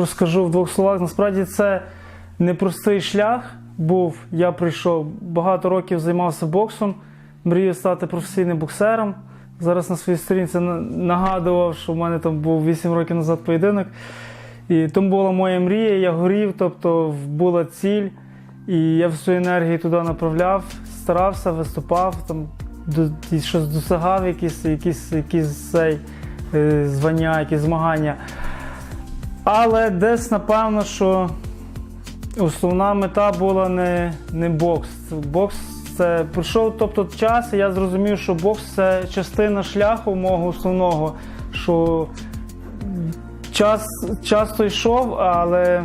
розкажу в двох словах. Насправді це непростий шлях був. Я прийшов багато років займався боксом, мрію стати професійним боксером. Зараз на своїй сторінці нагадував, що в мене там був 8 років назад поєдинок. І тому була моя мрія, я горів, тобто була ціль. І я всю енергію туди направляв, старався, виступав, там, щось досягав, якісь, якісь, якісь цей, е, звання, якісь змагання. Але десь, напевно, що основна мета була не, не бокс. Бокс це пройшов тобто, час, і я зрозумів, що бокс це частина шляху мого основного. Що час часто йшов, але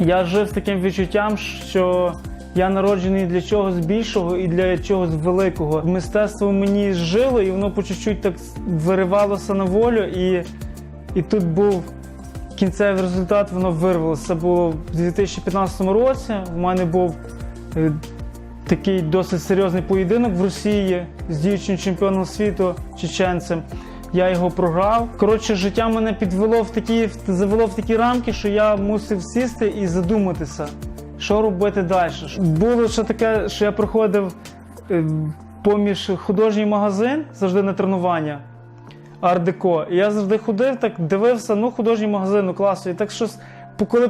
я жив з таким відчуттям, що я народжений для чогось більшого і для чогось великого. Мистецтво мені жило, і воно по чуть-чуть так виривалося на волю. І, і тут був кінцевий результат, воно вирвалося. Це було в 2015 році. У мене був е, такий досить серйозний поєдинок в Росії з діючим чемпіоном світу чеченцем. Я його програв. Коротше, життя мене підвело в такі, завело в такі рамки, що я мусив сісти і задуматися, що робити далі. Було ще таке, що я приходив е, поміж художній магазин завжди на тренування. Ардеко. І я завжди ходив, так дивився, ну, художній магазин, ну класно. І так щось, коли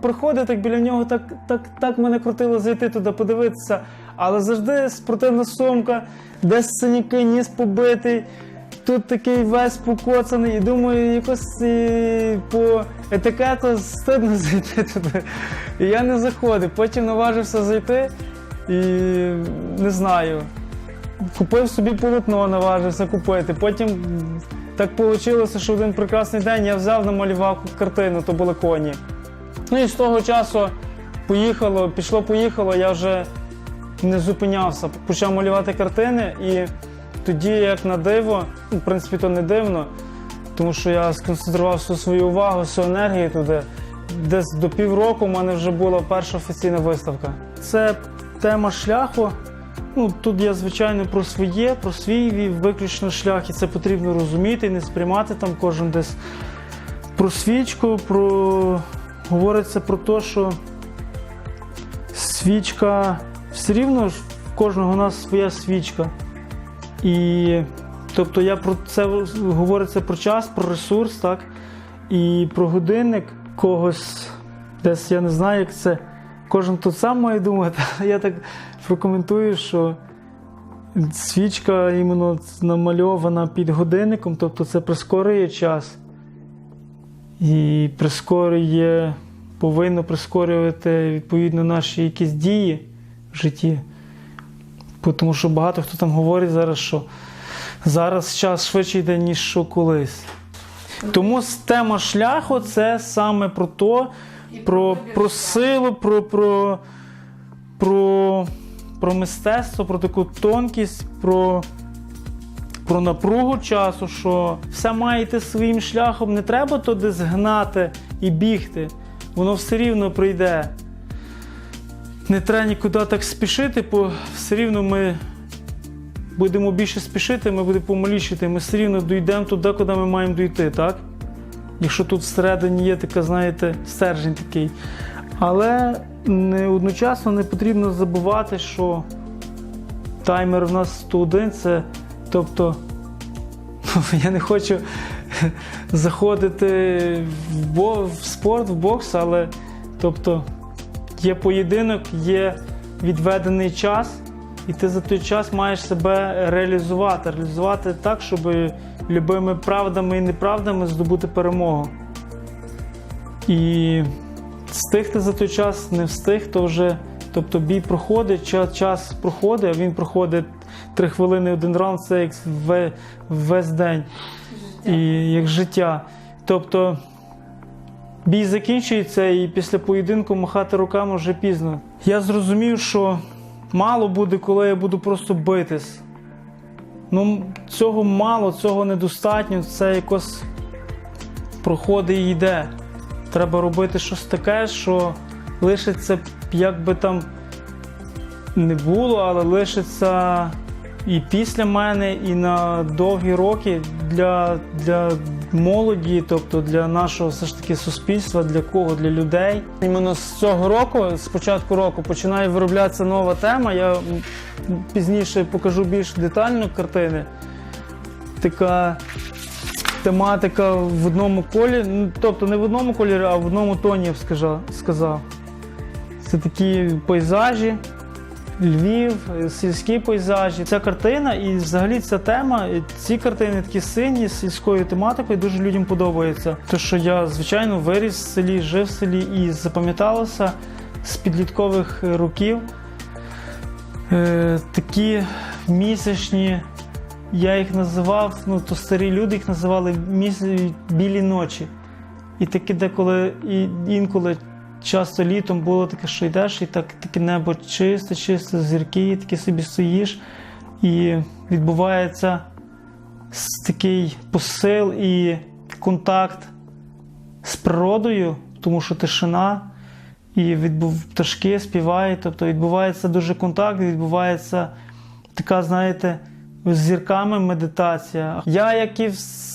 приходив, так біля нього так, так, так мене крутило зайти туди, подивитися. Але завжди спортивна сумка, десь синяки, ніс побитий. Тут такий весь покоцаний, і думаю, якось і по етикету стидно зайти туди. І я не заходив. Потім наважився зайти і не знаю. Купив собі полотно, наважився купити. Потім так вийшло, що один прекрасний день я взяв, намалював картину, то були коні. Ну і з того часу поїхало, пішло-поїхало, я вже не зупинявся. Почав малювати картини, і тоді, як на диво, в принципі, то не дивно, тому що я сконцентрував всю свою увагу, всю енергію туди. Десь до півроку в мене вже була перша офіційна виставка. Це тема шляху. Ну, тут я, звичайно, про своє, про свій виключно шлях, і це потрібно розуміти, не сприймати там кожен десь про свічку, про говориться про те, що свічка все рівно в кожного у нас своя свічка. І тобто я про це говориться про час, про ресурс, так? І про годинник когось, десь я не знаю, як це. Кожен тут сам має думати, я так прокоментую, що свічка іменно намальована під годинником, тобто це прискорює час. І прискорює, повинно прискорювати відповідно наші якісь дії в житті. Тому що багато хто там говорить зараз, що зараз час швидше йде, ніж що колись. Тому тема шляху це саме про то, про, про силу, про, про, про, про мистецтво, про таку тонкість, про, про напругу часу, що все має йти своїм шляхом, не треба то десь гнати і бігти. Воно все рівно прийде. Не треба нікуди так спішити, бо все рівно ми будемо більше спішити, ми будемо помалішити, ми все рівно дійдемо туди, куди ми маємо дійти, так? Якщо тут всередині є така, знаєте, стержень такий. Але не, одночасно не потрібно забувати, що таймер в нас 101, це тобто я не хочу заходити в, бо, в спорт, в бокс, але тобто є поєдинок, є відведений час, і ти за той час маєш себе реалізувати, реалізувати так, щоб любими правдами і неправдами здобути перемогу. І встигти за той час, не встиг, то вже тобто бій проходить, час, час проходить, а він проходить 3 хвилини один раунд, це як весь день і як життя. Тобто бій закінчується, і після поєдинку махати руками вже пізно. Я зрозумів, що мало буде, коли я буду просто битись. Ну, цього мало, цього недостатньо, це якось проходить і йде. Треба робити щось таке, що лишиться, як би там не було, але лишиться і після мене, і на довгі роки для, для молоді, тобто для нашого все ж таки суспільства, для кого? Для людей. Іменно з цього року, з початку року, починає вироблятися нова тема. Я пізніше покажу більш детально картини. Така тематика в одному колі, ну, тобто не в одному кольорі, а в одному тоні я б сказав. Це такі пейзажі, Львів, сільські пейзажі. Ця картина і взагалі ця тема, і ці картини такі сині з сільською тематикою дуже людям подобається. Те, що я, звичайно, виріс в селі, жив в селі і запам'яталося з підліткових років. Е, такі місячні, я їх називав, ну то старі люди їх називали білі ночі. І таке деколи і інколи часто літом було таке, що йдеш, і так таке небо чисте, чисте, зірки, і таке собі стоїш, і відбувається такий посил і контакт з природою, тому що тишина, і відбув, пташки співають, тобто відбувається дуже контакт, відбувається така, знаєте, з зірками медитація. Я, як і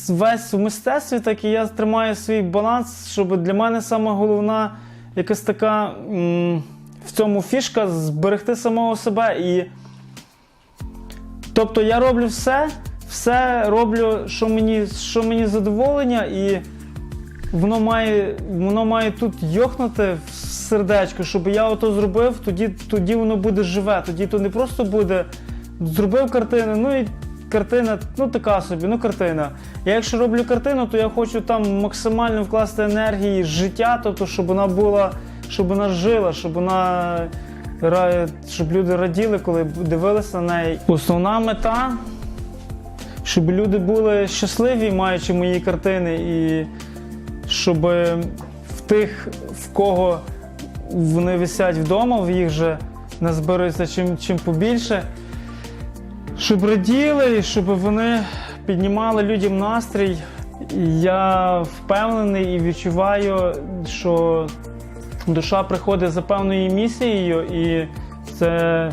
весь в мистецтві, так і я тримаю свій баланс, щоб для мене саме головна якась така м, в цьому фішка зберегти самого себе. І... Тобто я роблю все, все роблю, що мені, що мені задоволення, і воно має, воно має тут йохнути сердечко, щоб я ото зробив, тоді, тоді воно буде живе. Тоді то не просто буде зробив картину, ну і картина, ну така собі, ну картина. Я якщо роблю картину, то я хочу там максимально вкласти енергії життя, тобто, щоб вона була, щоб вона жила, щоб вона щоб люди раділи, коли дивилися на неї. Основна мета, щоб люди були щасливі, маючи мої картини, і щоб в тих, в кого вони висять вдома, в їх же назбирується чим, чим побільше. Щоб раділи, щоб вони піднімали людям настрій. Я впевнений і відчуваю, що душа приходить за певною місією, і це,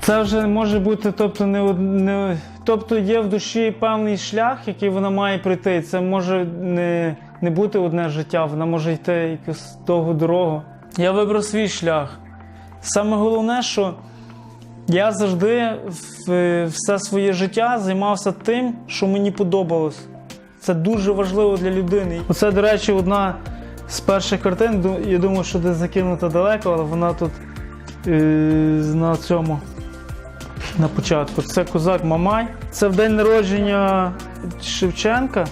це вже може бути, тобто, не, не, тобто є в душі певний шлях, який вона має пройти. Це може не, не бути одне життя, вона може йти якусь довгу дорогу. Я вибрав свій шлях. Саме головне, що я завжди все своє життя займався тим, що мені подобалось. Це дуже важливо для людини. Оце, до речі, одна з перших картин. Я думаю, що десь закинута далеко, але вона тут е, на цьому. На початку. Це козак Мамай. Це в день народження Шевченка.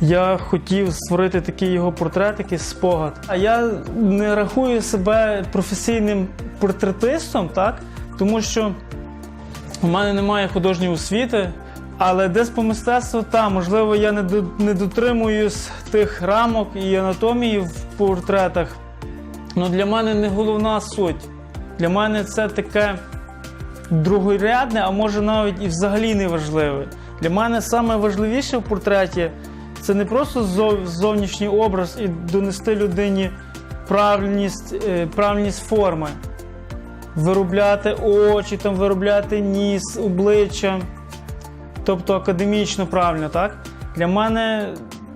Я хотів створити такий його портрет, такий спогад. А я не рахую себе професійним портретистом, так? тому що у мене немає художньої освіти, але десь по мистецтву там, можливо, я не, до- не дотримуюсь тих рамок і анатомії в портретах. Ну для мене не головна суть. Для мене це таке другорядне, а може навіть і взагалі не важливе. Для мене саме важливіше в портреті це не просто зов- зовнішній образ і донести людині правильність, е, правильність форми, виробляти очі, там, виробляти ніс, обличчя, тобто академічно правильно, так? Для мене,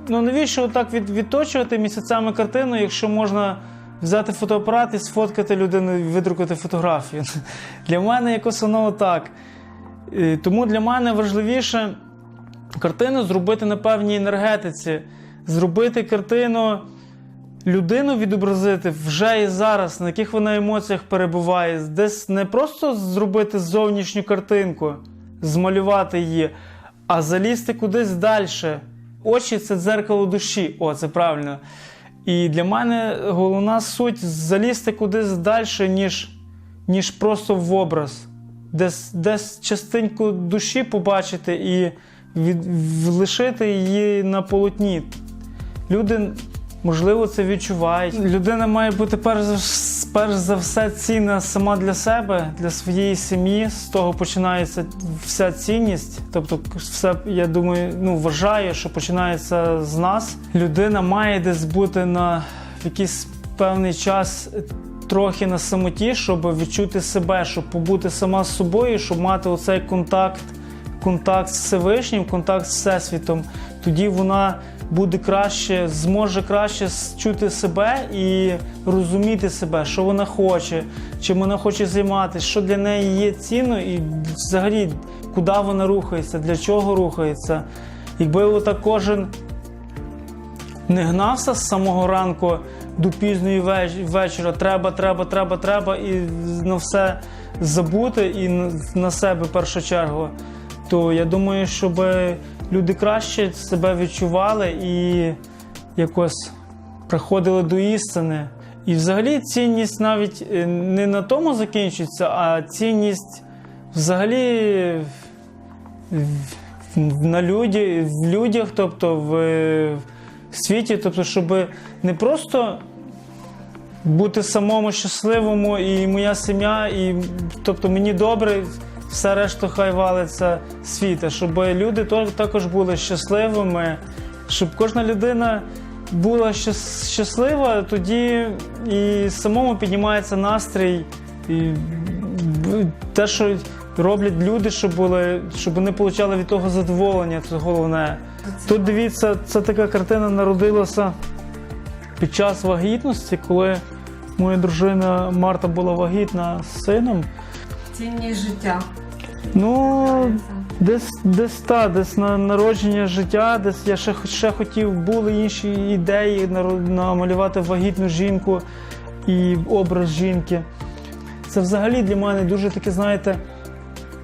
ну навіщо отак від, відточувати місяцями картину, якщо можна взяти фотоапарат і сфоткати людину і видрукати фотографію. Для мене якось воно так. Е, Тому для мене важливіше картину зробити на певній енергетиці, зробити картину, людину відобразити вже і зараз, на яких вона емоціях перебуває. Десь не просто зробити зовнішню картинку, змалювати її, а залізти кудись далі. Очі це дзеркало душі. О, це правильно. І для мене головна суть залізти кудись далі, ніж, ніж просто в образ. Десь, десь частинку душі побачити і від, лишити її на полотні. Люди, можливо, це відчувають. Людина має бути перш за, все цінна сама для себе, для своєї сім'ї. З того починається вся цінність. Тобто, все, я думаю, ну вважаю, що починається з нас. Людина має десь бути на якийсь певний час трохи на самоті, щоб відчути себе, щоб побути сама з собою, щоб мати оцей контакт контакт з Всевишнім, контакт з Всесвітом, тоді вона буде краще, зможе краще чути себе і розуміти себе, що вона хоче, чим вона хоче займатися, що для неї є цінно, і взагалі куди вона рухається, для чого рухається. Якби отак кожен не гнався з самого ранку до пізньої веч- вечора, треба, треба, треба, треба, і на все забути і на- себе в першу чергу, то я думаю, щоб люди краще себе відчували і якось приходили до істини. І взагалі цінність навіть е, не на тому закінчується, а цінність взагалі на люді, в людях, тобто в, в світі, тобто, щоб не просто бути самому щасливому і моя сім'я, і тобто мені добре, все решта хай валиться світа, щоб люди також були щасливими, щоб кожна людина була щаслива, тоді і самому піднімається настрій. І те, що роблять люди, щоб були, щоб вони отримали від того задоволення, це головне. Тут дивіться, це така картина народилася під час вагітності, коли моя дружина Марта була вагітна з сином. Цінність життя. Ну, десь десь та, десь на народження життя, десь я ще, ще хотів, були інші ідеї намалювати вагітну жінку і образ жінки. Це взагалі для мене дуже таке, знаєте,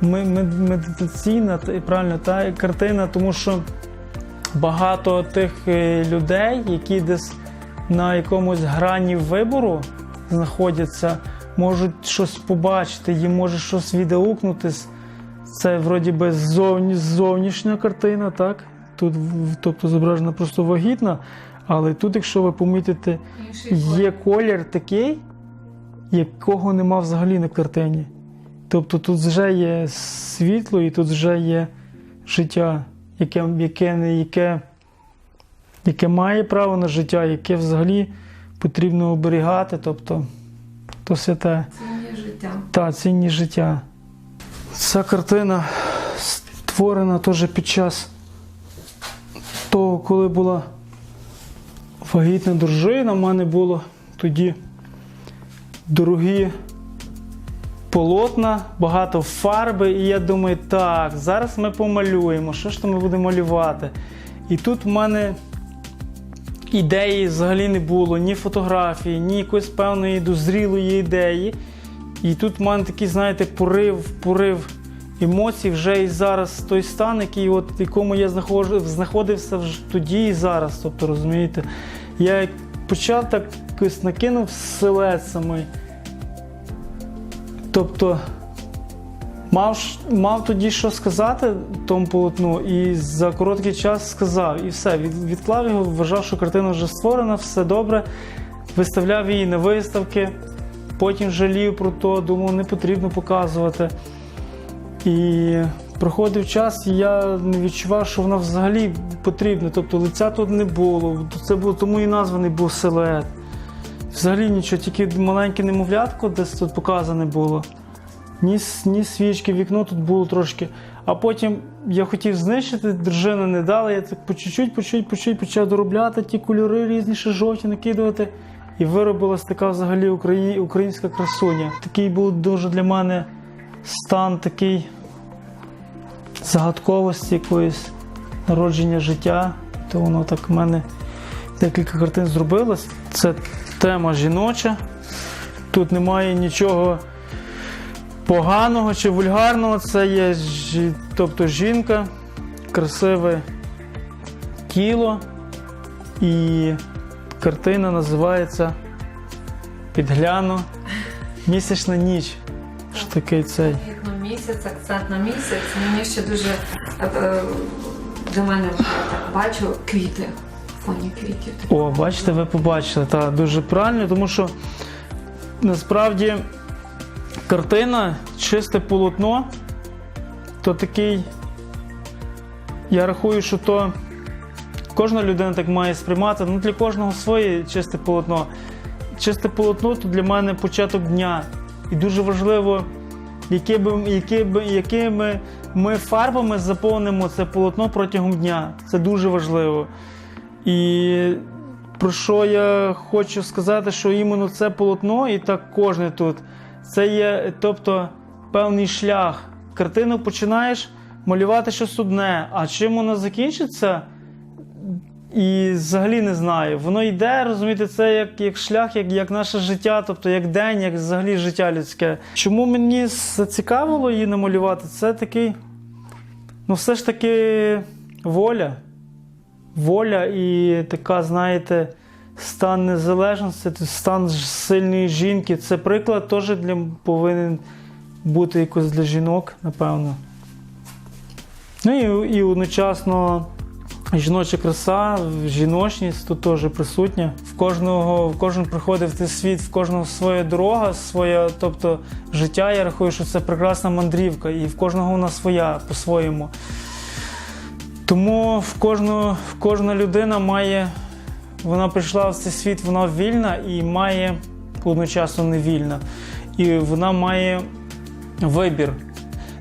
ме- ме- медитаційна правильно та картина, тому що багато тих е, людей, які десь на якомусь грані вибору знаходяться, можуть щось побачити, їм може щось відгукнутись. Це вроді би зовні, зовнішня картина, так? Тут тобто зображена просто вагітна, але тут, якщо ви помітите, є колір такий, якого нема взагалі на картині. Тобто тут вже є світло і тут вже є життя, яке, яке, яке, яке має право на життя, яке взагалі потрібно оберігати. Тобто, то святе. Цінність життя. Та цінність життя. Ця картина створена теж під час того, коли була вагітна дружина. У мене було тоді дорогі полотна, багато фарби. І я думаю, так, зараз ми помалюємо. Що ж то ми будемо малювати? І тут в мене ідеї взагалі не було, ні фотографії, ні якоїсь певної дозрілої ідеї. І тут в мене такий, знаєте, порив, порив емоцій вже і зараз той стан, який от, в якому я знаходився вже тоді і зараз. Тобто, розумієте, я почав так якось накинув силет самий. Тобто, мав, мав тоді що сказати тому полотну, і за короткий час сказав, і все, від, відклав його, вважав, що картина вже створена, все добре. Виставляв її на виставки, потім жалів про то, думав, не потрібно показувати. І проходив час, і я не відчував, що вона взагалі потрібна. Тобто лиця тут не було. Це було тому і названий був силует. Взагалі нічого, тільки маленьке немовлятко десь тут показане було. Ні, ні свічки, вікно тут було трошки. А потім я хотів знищити, дружина не дала, я так по чуть-чуть, по чуть-чуть, по чуть почав доробляти ті кольори різні, ще жовті накидувати. І виробилась така взагалі украї- українська красуня. Такий був дуже для мене стан такий загадковості якоїсь народження життя. То воно так в мене декілька картин зробилось. Це тема жіноча. Тут немає нічого поганого чи вульгарного. Це є тобто жінка, красиве тіло. І картина називається Підгляну місячна ніч. Що такий цей. Місяць, акцент на місяць. Мені ще дуже е, е, для мене бачу квіти. Фоні квітів. О, бачите, ви побачили, так, дуже правильно, тому що насправді картина, чисте полотно, то такий. Я рахую, що то кожна людина так має сприймати. Ну, для кожного своє чисте полотно. Чисте полотно то для мене початок дня. І дуже важливо які би, які би, якими ми фарбами заповнимо це полотно протягом дня. Це дуже важливо. І про що я хочу сказати, що іменно це полотно, і так кожне тут, це є, тобто, певний шлях. Картину починаєш малювати щось одне, а чим воно закінчиться, і взагалі не знаю. Воно йде, розумієте, це як, як шлях, як, як наше життя, тобто як день, як взагалі життя людське. Чому мені зацікавило її намалювати? Це такий, ну, все ж таки воля. Воля і така, знаєте, стан незалежності, стан сильної жінки. Це приклад теж для повинен бути якось для жінок, напевно. Ну і, і одночасно жіноча краса, жіночність тут теж присутня. В кожного, в кожен приходить в цей світ, в кожного своя дорога, своє, тобто життя. Я рахую, що це прекрасна мандрівка, і в кожного вона своя по-своєму. Тому в кожну, в кожна людина має, вона прийшла в цей світ, вона вільна і має одночасно не вільна. І вона має вибір.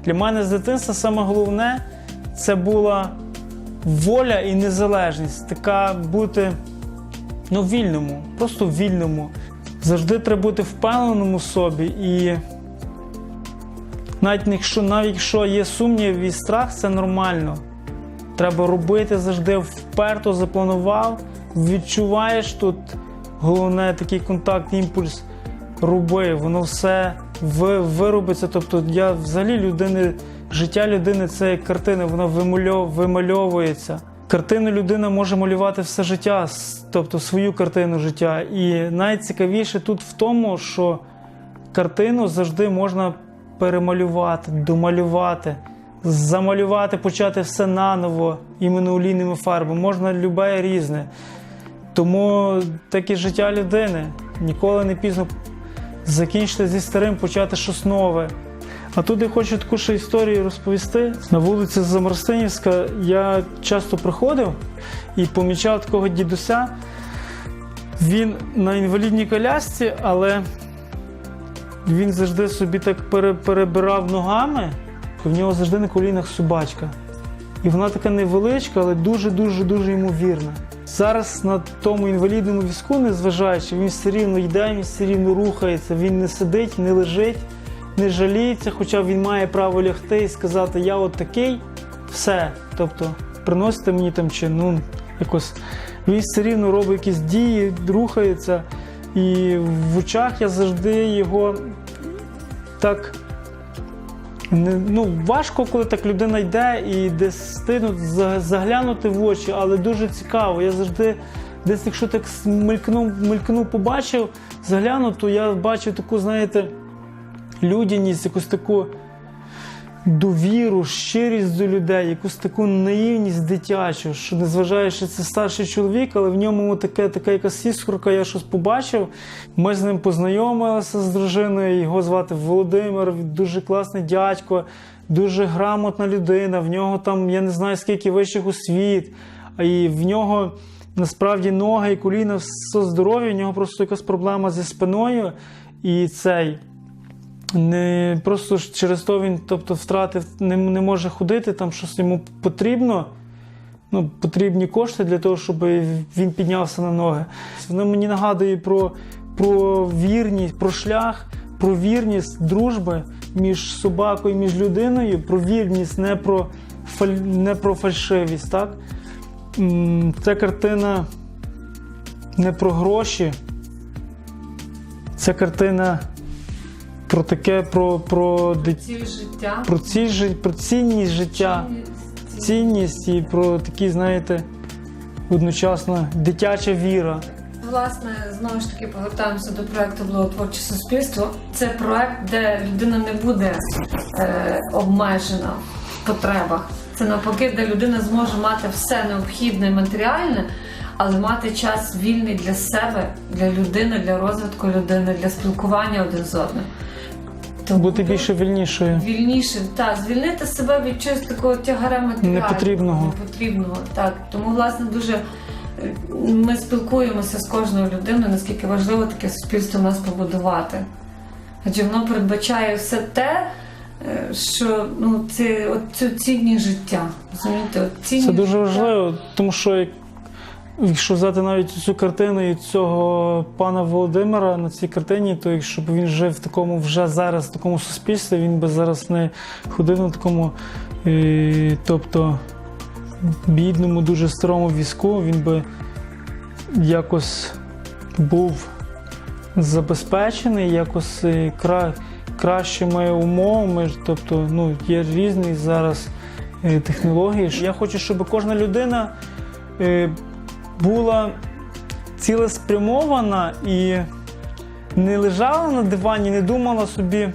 Для мене з дитинства саме головне це була воля і незалежність. Така бути ну, вільному, просто вільному. Завжди треба бути впевненому в собі і навіть якщо, навіть якщо є сумнів і страх, це нормально. Треба робити завжди вперто запланував. Відчуваєш тут головне такий контакт, імпульс. Роби, воно все ви- виробиться. Тобто, я взагалі людини, життя людини це як картина, вона вимальовується. Картину людина може малювати все життя, тобто свою картину життя. І найцікавіше тут в тому, що картину завжди можна перемалювати, домалювати, замалювати, почати все наново, іменно олійними фарбами. Можна любе різне. Тому таке життя людини. Ніколи не пізно закінчити зі старим, почати щось нове. А тут я хочу таку ще історію розповісти. На вулиці Замарстинівська я часто приходив і помічав такого дідуся. Він на інвалідній колясці, але він завжди собі так пере- перебирав ногами, в нього завжди на колінах собачка. І вона така невеличка, але дуже-дуже дуже йому вірна. Зараз на тому інвалідному візку, незважаючи, він все рівно йде, він все рівно рухається, він не сидить, не лежить, не жаліється, хоча він має право лягти і сказати, я от такий, все. Тобто, приносите мені там чи ну якось. Він все рівно робить якісь дії, рухається. І в очах я завжди його так ну, важко, коли так людина йде і десь стидно за- заглянути в очі, але дуже цікаво. Я завжди десь, якщо так мелькнув, мелькнув, побачив, загляну, то я бачу таку, знаєте, людяність, якусь таку довіру, щирість до людей, якусь таку наївність дитячу, що незважаючи це старший чоловік, але в ньому таке, така якась іскорка, я щось побачив. Ми з ним познайомилися з дружиною. Його звати Володимир, дуже класний дядько, дуже грамотна людина. В нього там я не знаю скільки вищих освіт, і в нього. Насправді ноги і коліна все здорові, в нього просто якась проблема зі спиною. І цей не просто через то він тобто, втратив, не, не може ходити, там щось йому потрібно. Ну, потрібні кошти для того, щоб він піднявся на ноги. Воно мені нагадує про, про вірність, про шлях, про вірність дружби між собакою, між людиною, про вірність, не про, фаль, не про фальшивість. Так? Ця картина не про гроші. Ця картина про таке, про, про, дит- життя. про, ці, жи- про цінність життя, Цінність. цінність і про такі, знаєте, одночасно дитяча віра. Власне, знову ж таки повертаємося до проекту Благотворче суспільство. Це проект, де людина не буде е, обмежена в потребах. Це навпаки, де людина зможе мати все необхідне і матеріальне, але мати час вільний для себе, для людини, для розвитку людини, для спілкування один з одним. Тому Бути більше вільнішою. Вільніше, так, звільнити себе від чогось такого тягаря матеріального. Непотрібного. Непотрібного, так. Тому, власне, дуже е, ми спілкуємося з кожною людиною, наскільки важливо таке суспільство в нас побудувати. Адже воно передбачає все те, е, що ну, це цю цінність життя. Розумієте, от цінність Це дуже життя. важливо, тому що якщо взяти навіть цю картину і цього пана Володимира на цій картині, то якщо б він жив в такому вже зараз, в такому суспільстві, він би зараз не ходив на такому, е, тобто бідному, дуже старому візку, він би якось був забезпечений, якось е, кра, кращими умовами. Тобто, ну, є різні зараз е, технології. Я хочу, щоб кожна людина е, була цілеспрямована і не лежала на дивані, не думала собі,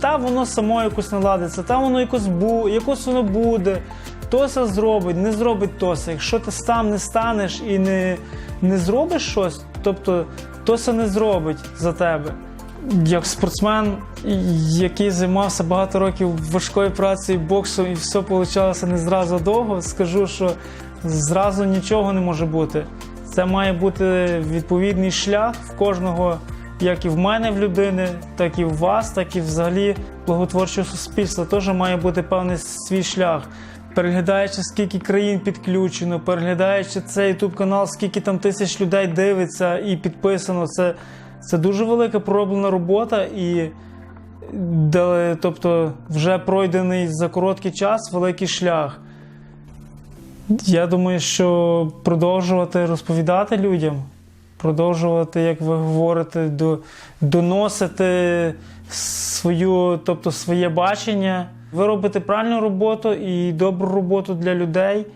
та воно само якось наладиться, та воно якось, бу, якось воно буде. Тося зробить, не зробить Тося. Якщо ти сам не станеш і не, не зробиш щось, тобто Тося не зробить за тебе. Як спортсмен, який займався багато років важкою працею, боксом, і все вийшло не зразу довго, скажу, що зразу нічого не може бути. Це має бути відповідний шлях в кожного, як і в мене в людини, так і в вас, так і взагалі благотворчого суспільства. Теж має бути певний свій шлях. Переглядаючи, скільки країн підключено, переглядаючи цей YouTube канал, скільки там тисяч людей дивиться і підписано, це, це дуже велика пророблена робота і тобто вже пройдений за короткий час великий шлях. Я думаю, що продовжувати розповідати людям, продовжувати, як ви говорите, до, доносити свою, тобто своє бачення. Ви робите правильну роботу і добру роботу для людей,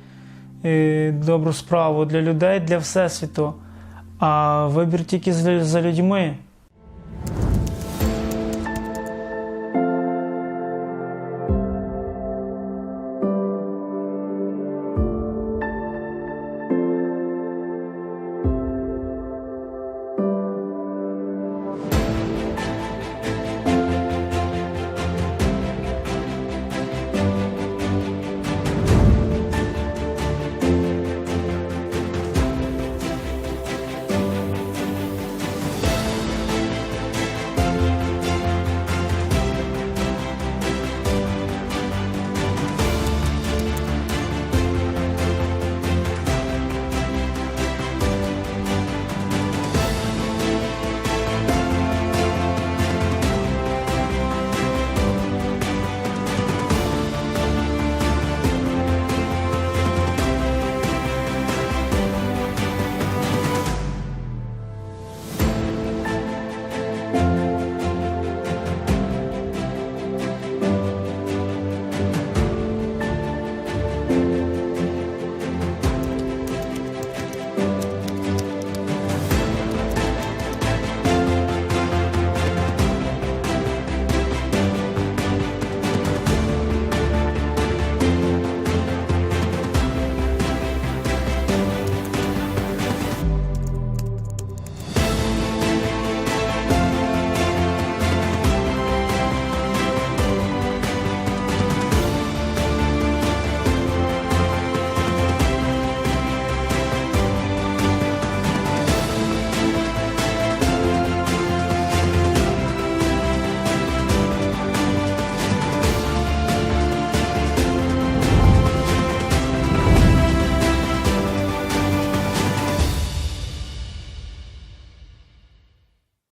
і добру справу для людей, для Всесвіту. А вибір тільки за людьми.